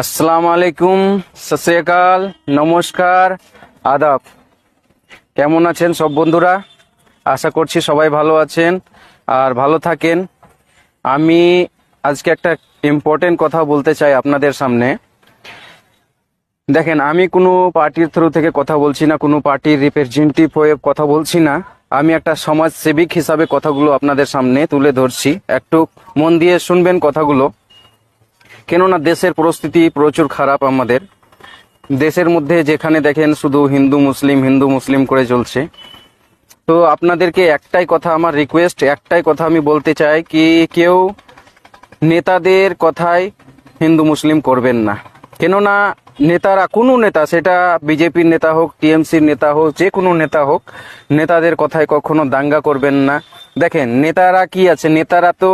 আসসালামু আলাইকুম সত শ্রী আকাল নমস্কার, আদাব। কেমন আছেন সব বন্ধুরা? আশা করছি সবাই ভালো আছেন আর ভালো থাকেন। আমি আজকে একটা ইম্পর্টেন্ট কথা বলতে চাই আপনাদের সামনে। দেখেন, আমি কোনো পার্টির থ্রু থেকে কথা বলছি না, কোনো পার্টির রিপ্রেজেন্টেটিভ হয়ে কথা বলছি না। আমি একটা সমাজসেবিক হিসাবে কথাগুলো আপনাদের সামনে তুলে ধরছি। একটু মন দিয়ে শুনবেন কথাগুলো। কেননা দেশের পরিস্থিতি প্রচুর খারাপ আমাদের। দেশের মধ্যে যেখানে দেখেন শুধু হিন্দু, মুসলিম হিন্দু, মুসলিম করে চলছে। তো আপনাদেরকে একটাই কথা, আমার রিকোয়েস্ট একটাই কথা আমি বলতে চাই, কি কেউ নেতাদের কথায় হিন্দু, মুসলিম করবেন না। কেননা নেতারা, কোনো নেতা, সেটা বিজেপির নেতা হোক, টিএমসির নেতা হোক, যে কোনো নেতা হোক, নেতাদের কথায় কখনো দাঙ্গা করবেন না। দেখেন, নেতারা কি আছে? নেতারা তো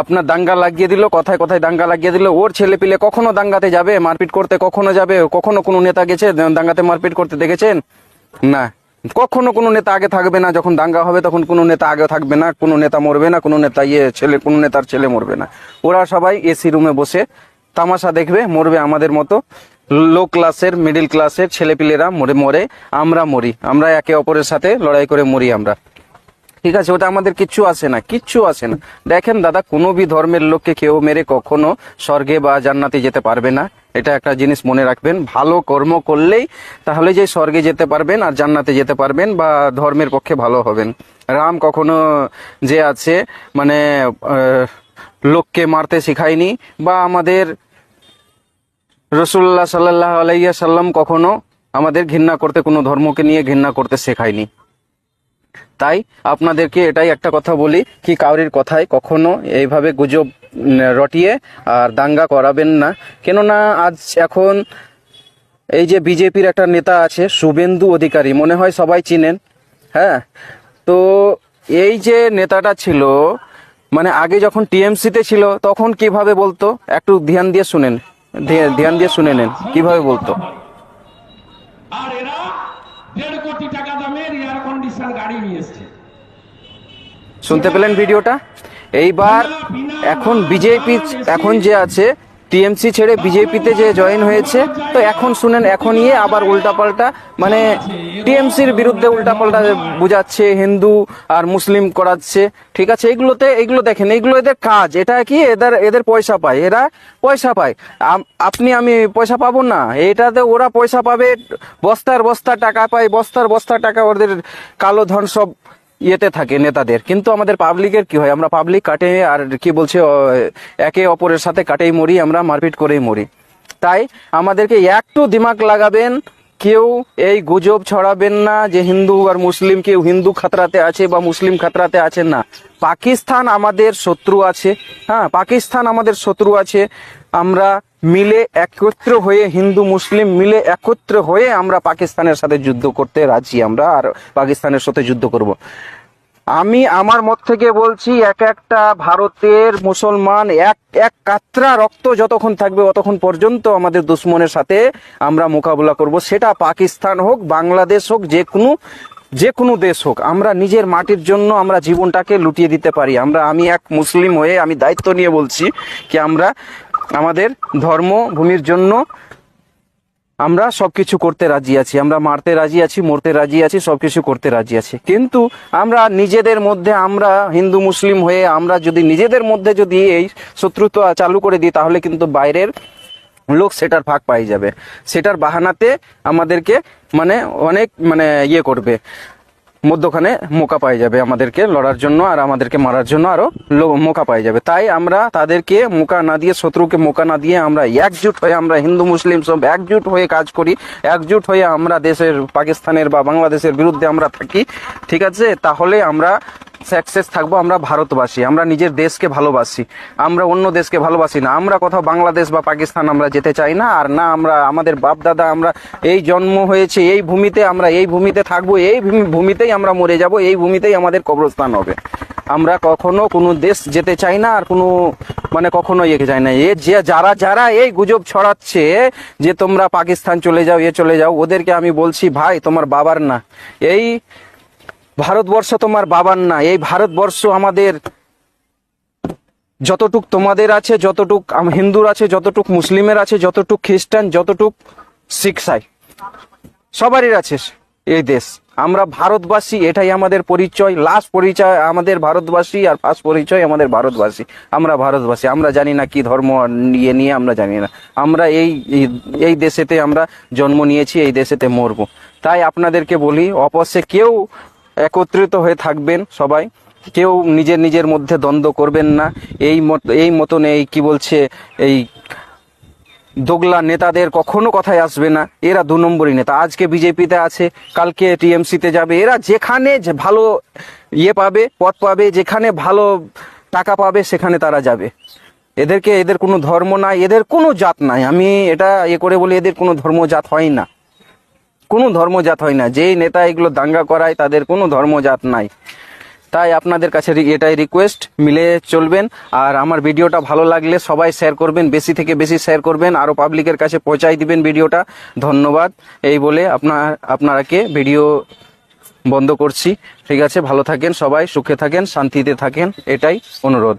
আপনার দাঙ্গা লাগিয়ে দিল, কথায় কথায় দাঙ্গা লাগিয়ে দিল, ওর ছেলে পিলে কখনো দাঙ্গাতে যাবে? মারপিট করতে কখনো যাবে? কখনো কোনো নেতা গেছে দাঙ্গাতে মারপিট করতে দেখেছেন? না। কখনো কোনো নেতা আগে থাকবে না, যখন দাঙ্গা হবে, তখন কোনো নেতা আগে থাকবে না, কোনো নেতা মরবে না, কোনো নেতা ইয়ে ছেলে, কোনো নেতার ছেলে মরবে না। ওরা সবাই এসি রুমে বসে তামাশা দেখবে, মরবে আমাদের মতো। লো ক্লাসের, মিডিল ক্লাসের ছেলেপিলেরা মরে মরে আমরা মরি। আমরা একে অপরের সাথে লড়াই করে মরি আমরা। ঠিক আছে, ওটা আমাদের কিচ্ছু আসে না, কিচ্ছু আসে না। দেখেন দাদা, কোনো বি ধর্মের লোককে কেউ মেরে কখনো স্বর্গে বা জান্নাতে যেতে পারবে না। এটা একটা জিনিস মনে রাখবেন। ভালো কর্ম করলেই তাহলে যে স্বর্গে যেতে পারবেন আর জান্নাতে যেতে পারবেন বা ধর্মের পক্ষে ভালো হবেন। রাম কখনো যে আছে মানে লোককে মারতে শেখায়নি বা আমাদের রসুল্লাহ সাল্লাহ আলাইয়া সাল্লাম কখনো আমাদের ঘৃণা করতে কোনো ধর্মকে নিয়ে ঘৃণা করতে শেখায়নি। তাই আপনাদেরকে এটাই একটা কথা বলি কি কাউরির কথায় কখনো এইভাবে গুজব রটিয়ে আর দাঙ্গা করাবেন না। কেননা আজ এখন এই যে বিজেপির একটা নেতা আছে, শুভেন্দু অধিকারী, মনে হয় সবাই চিনেন হ্যাঁ? তো এই যে নেতাটা ছিল মানে আগে যখন টিএমসিতে ছিল, তখন কীভাবে বলতো? একটু ধ্যান দিয়ে শুনেন। ধ্যান দিয়ে শুনে নেন। কীভাবে বলতো? আর এরা দেড় কোটি টাকা দামের এয়ার কন্ডিশন গাড়ি নিয়ে এসছে। শুনতে পেলেন ভিডিওটা? এইবার এখন বিজেপি এখন যে আছে টিএমসি ছেড়ে বিজেপিতে যে জয়েন হয়েছে, তো এখন শুনেন এখন ইয়ে আবার উল্টাপাল্টা মানে টিএমসির বিরুদ্ধে উল্টাপাল্টা বুঝাচ্ছে, হিন্দু আর মুসলিম করাচ্ছে, ঠিক আছে? এগুলোতে, এগুলো দেখেন, এগুলো এদের কাজ, এটা কি এদের এদের পয়সা পায়? এরা পয়সা পায়। আপনি, আমি পয়সা পাবো না। এটাতে ওরা পয়সা পাবে, বস্তার বস্তা টাকা পায়, বস্তার বস্তা টাকা ওদের কালো ধন সব ইয়েতে থাকে নেতাদের। কিন্তু আমাদের পাবলিকের কি হয়? আমরা পাবলিক কাটে আর কি বলছে একে অপরের সাথে কাটেই মরি, আমরা মারপিট করেই মরি। তাই আমাদেরকে একটু দিমাগ লাগাবেন, কেউ এই গুজব ছড়াবেন না যে হিন্দু আর মুসলিম, কেউ হিন্দু খাতরাতে আছে বা মুসলিম খাতরাতে আছে না। পাকিস্তান আমাদের শত্রু আছে হ্যাঁ পাকিস্তান আমাদের শত্রু আছে। আমরা মিলে একত্র হয়ে হিন্দু, মুসলিম মিলে একত্র হয়ে আমরা পাকিস্তানের সাথে যুদ্ধ করতে রাজি আমরা আর পাকিস্তানের সাথে যুদ্ধ করব। আমি আমার মত থেকে বলছি, এক একটা ভারতের মুসলমান এক এক কাতরা রক্ত যতক্ষণ থাকবে ততক্ষণ পর্যন্ত আমাদের দুশ্মনের সাথে আমরা মোকাবিলা করব। সেটা পাকিস্তান হোক, বাংলাদেশ হোক, যে কোনো যে কোনো দেশ হোক, আমরা নিজের মাটির জন্য আমরা জীবনটাকে লুটিয়ে দিতে পারি। আমরা, আমি এক মুসলিম হয়ে আমি দায়িত্ব নিয়ে বলছি কি আমরা আমাদের ধর্ম ভূমির জন্য আমরা সবকিছু করতে রাজি আছি। আমরা মারতে রাজি আছি, মরতে রাজি আছি, সবকিছু করতে রাজি আছি। কিন্তু আমরা নিজেদের মধ্যে, আমরা হিন্দু, মুসলিম হয়ে আমরা যদি নিজেদের মধ্যে যদি এই শত্রুতা চালু করে দিই, তাহলে কিন্তু বাইরের লোক সেটার ফাঁক পাই যাবে। সেটার বাহানাতে আমাদেরকে মানে অনেক মানে ইয়ে করবে। মধ্যখানে মোকা পাই যাবে আমাদেরকে লড়ার জন্য আর আমাদেরকে মারার জন্য আরও লো- মোকা পাই যাবে। তাই আমরা তাদেরকে মোকা না দিয়ে, শত্রুকে মোকা না দিয়ে আমরা একজুট হয়ে আমরা হিন্দু, মুসলিম সব একজুট হয়ে কাজ করি। একজুট হয়ে আমরা দেশের, পাকিস্তানের বা বাংলাদেশের বিরুদ্ধে আমরা থাকি। ঠিক আছে? তাহলে আমরা সাকসেস থাকব, আমরা ভারতবাসী, আমরা নিজের দেশকে ভালোবাসি, আমরা অন্য দেশকে ভালোবাসি না, আমরা কোথাও বাংলাদেশ বা পাকিস্তান আমরা যেতে চাই না, আর না আমরা, আমাদের বাপ দাদা আমরা এই জন্ম হয়েছে, এই ভূমিতে আমরা এই ভূমিতে থাকব, এই ভূমি- ভূমিতেই আমরা মরে যাব, এই ভূমিতেই আমাদের কবরস্থান হবে। আমরা কখনো কোনো দেশ যেতে চাই না, আর কোনো মানে কখনো ইয়ে চাই না। এ যে যারা যারা এই গুজব ছড়াচ্ছে যে তোমরা পাকিস্তান চলে যাও, এ চলে যাও, ওদেরকে আমি বলছি, ভাই, তোমার বাবার না। এই ভারতবর্ষ তোমার বাবার না। এই ভারতবর্ষ আমাদের যতটুক তোমাদের আছে, যতটুক হিন্দুর আছে, যতটুক মুসলিমের আছে, যতটুক খ্রিস্টান, যতটুক সাই, সবারই আছে এই দেশ। আমরা ভারতবাসী, এটাই আমাদের পরিচয় লাস্ট পরিচয় আমাদের ভারতবাসী আর ফার্স্ট পরিচয় আমাদের ভারতবাসী। আমরা ভারতবাসী, আমরা জানি না কি ধর্ম নিয়ে নিয়ে আমরা জানি না। আমরা এই, এই- দেশেতে আমরা জন্ম নিয়েছি, এই দেশেতে মরবো। তাই আপনাদেরকে বলি অবশ্যই কেউ একত্রিত হয়ে থাকবেন সবাই। কেউ নিজের নিজের মধ্যে দ্বন্দ্ব করবেন না। এই এই মতন এই কি বলছে, এই দোগলা নেতাদের কখনো কথায় আসবে না। এরা দু নম্বরই নেতা। আজকে বিজেপিতে আছে, কালকে টিএমসিতে যাবে। এরা যেখানে ভালো ইয়ে পাবে পথ পাবে, যেখানে ভালো টাকা পাবে, সেখানে তারা যাবে। এদেরকে, এদের কোনো ধর্ম নাই, এদের কোনো জাত নাই। আমি এটা এ করে বলি, এদের কোনো ধর্ম জাত হয় না। কোনো ধর্মজাত হয় না। যেই নেতা এগুলো দাঙ্গা করায়, তাদের কোনো ধর্মজাত নাই। তাই আপনাদের কাছে এটাই রিকোয়েস্ট মিলে চলবেন। আর আমার ভিডিওটা ভালো লাগলে সবাই শেয়ার করবেন, বেশি থেকে বেশি শেয়ার করবেন আরও পাবলিকের কাছে পৌঁছাই দিবেন ভিডিওটা। ধন্যবাদ। এই বলে আপনার, আপনারাকে ভিডিও বন্ধ করছি। ঠিক আছে, ভালো থাকেন সবাই, সুখে থাকেন, শান্তিতে থাকেন, এটাই অনুরোধ।